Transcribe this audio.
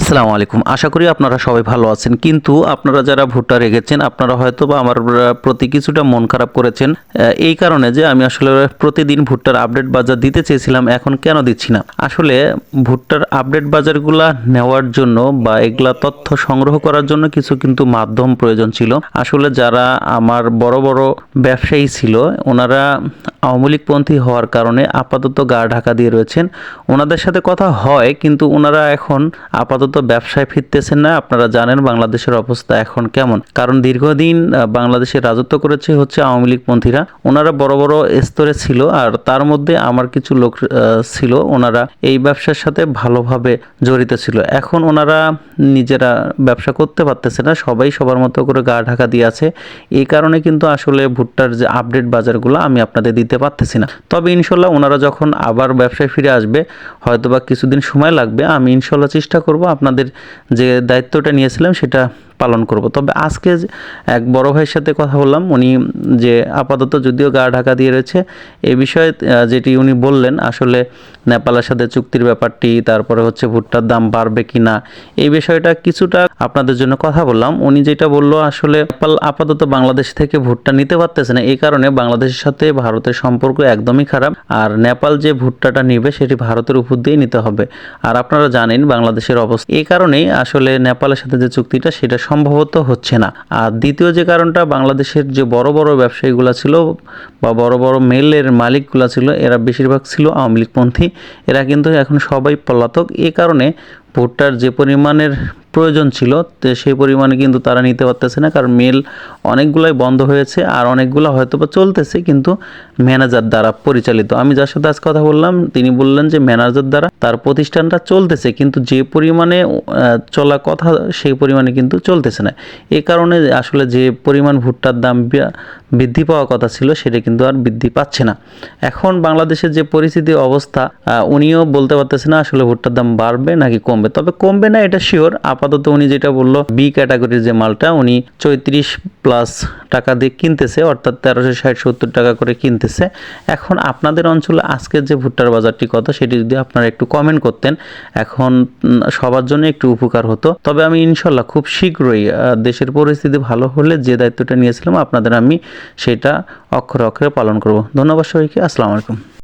আসসালামু আলাইকুম। আশা করি আপনারা সবাই ভালো আছেন। কিন্তু আপনারা যারা ভুট্টা রেখেছেন, আপনারা হয়তো বা আমার প্রতি কিছুটা মন খারাপ করেছেন। এই কারণে যে আমি আসলে প্রতিদিন ভুট্টার আপডেট বাজার দিতে চেয়েছিলাম, এখন কেন দিচ্ছি না? আসলে ভুট্টার আপডেট বাজারগুলা নেওয়ার জন্য বা এগুলা তথ্য সংগ্রহ করার জন্য কিছু কিন্তু মাধ্যম প্রয়োজন ছিল। আসলে যারা আমার বড় বড় ব্যবসায়ী ছিল, ওনারা আওয়ামী লীগপন্থী হওয়ার কারণে আপাতত গা ঢাকা দিয়ে রয়েছেন। ওনাদের সাথে কথা হয়, কিন্তু ওনারা এখন আপাতত ব্যবসায় ফিরতেছেন না। আপনারা জানেন বাংলাদেশের অবস্থা এখন কেমন। কারণ দীর্ঘদিন বাংলাদেশে রাজত্ব করেছে হচ্ছে আওয়ামী লীগপন্থীরা ওনারা বড় বড় স্তরে ছিল, আর তার মধ্যে আমার কিছু লোক ছিল। ওনারা এই ব্যবসার সাথে ভালোভাবে জড়িত ছিল। এখন ওনারা নিজেরা ব্যবসা করতে পারতেছে না। সবাই সবার মতো করে গা ঢাকা দিয়ে আছে। এই কারণে কিন্তু আসলে ভুট্টার যে আপডেট বাজারগুলো আমি আপনাদের দিতে পারতেছি না। তবে ইনশাল্লাহ ওনারা যখন আবার ব্যবসায় ফিরে আসবে হয়তো বা কিছুদিন সময় লাগবে, আমি ইনশাল্লাহ চেষ্টা করব আপনাদের যে দায়িত্বটা নিয়েছিলাম সেটা পালন করব। তবে আজকে এক বড় ভাইয়ের সাথে কথা বললাম, উনি যে আপাতত যদিও গা ঢাকা দিয়ে রয়েছে এই বিষয়ে যেটি উনি বললেন, আসলে নেপালের সাথে চুক্তির ব্যাপারটি, তারপরে হচ্ছে ভুট্টার দাম বাড়বে কি না এই বিষয়টা কিছুটা আপনাদের জন্য কথা বললাম। উনি যেটা বলল, আসলে নেপাল আপাতত বাংলাদেশ থেকে ভুট্টা নিতে পারতেছে না, এই কারণে বাংলাদেশের সাথে ভারতের সম্পর্ক একদমই খারাপ, আর নেপাল যে ভুট্টাটা নিবে, সেটি ভারতের উপর দিয়েই নিতে হবে। আর আপনারা জানেন বাংলাদেশের অবস্থা এই কারণেই আসলে নেপালের সাথে যে চুক্তিটা, সেটা সম্ভবত হচ্ছে না। আর দ্বিতীয় যে কারণটা, বাংলাদেশের যে বড় বড় ব্যবসায়ীগুলো ছিল বা বড় বড় মেলের মালিকগুলো ছিল, এরা বেশিরভাগ ছিল আওয়ামী লীগপন্থী। এরা কিন্তু এখন সবাই পলাতক। এ কারণে ভুট্টার যে পরিমাণের প্রয়োজন ছিল সেই পরিমাণে কিন্তু তারা নিতে পারতেছে না। কারণ মেল অনেকগুলাই বন্ধ হয়েছে আর অনেকগুলো হয়তো বা চলতেছে, কিন্তু ম্যানেজার দ্বারা পরিচালিত। আমি যার সাথে আজ কথা বললাম, তিনি বললেন যে ম্যানেজার দ্বারা তার প্রতিষ্ঠানটা চলতেছে, কিন্তু যে পরিমাণে চলা কথা সেই পরিমাণে কিন্তু চলতেছে না। এ কারণে আসলে যে পরিমাণ ভুট্টার দাম বৃদ্ধি পাওয়ার কথা ছিল, সেটা কিন্তু আর বৃদ্ধি পাচ্ছে না। এখন বাংলাদেশের যে পরিস্থিতি অবস্থা উনিও বলতে পারতেছে না আসলে ভুট্টার দাম বাড়বে নাকি কমবে। তবে কমবে না, এটা শিওর আপাতত উনি যেটা বলল বি ক্যাটাগরির যে মালটা, উনি চৌত্রিশ প্লাস টাকা দিয়ে কিনতেছে, অর্থাৎ তেরোশো ষাট সত্তর টাকা করে কিনতেছে। এখন আপনাদের অঞ্চলে আজকের যে ভুট্টার বাজারটি কত সেটি যদি আপনারা একটু কমেন্ট করতেন, এখন সবার জন্য একটু উপকার হতো। তবে আমি ইনশাল্লাহ খুব শীঘ্রই দেশের পরিস্থিতি ভালো হলে যে দায়িত্বটা নিয়েছিলাম, আপনাদের আমি সেটা অক্ষরে অক্ষরে পালন করব। ধন্যবাদ সবাইকে, আসসালামু আলাইকুম।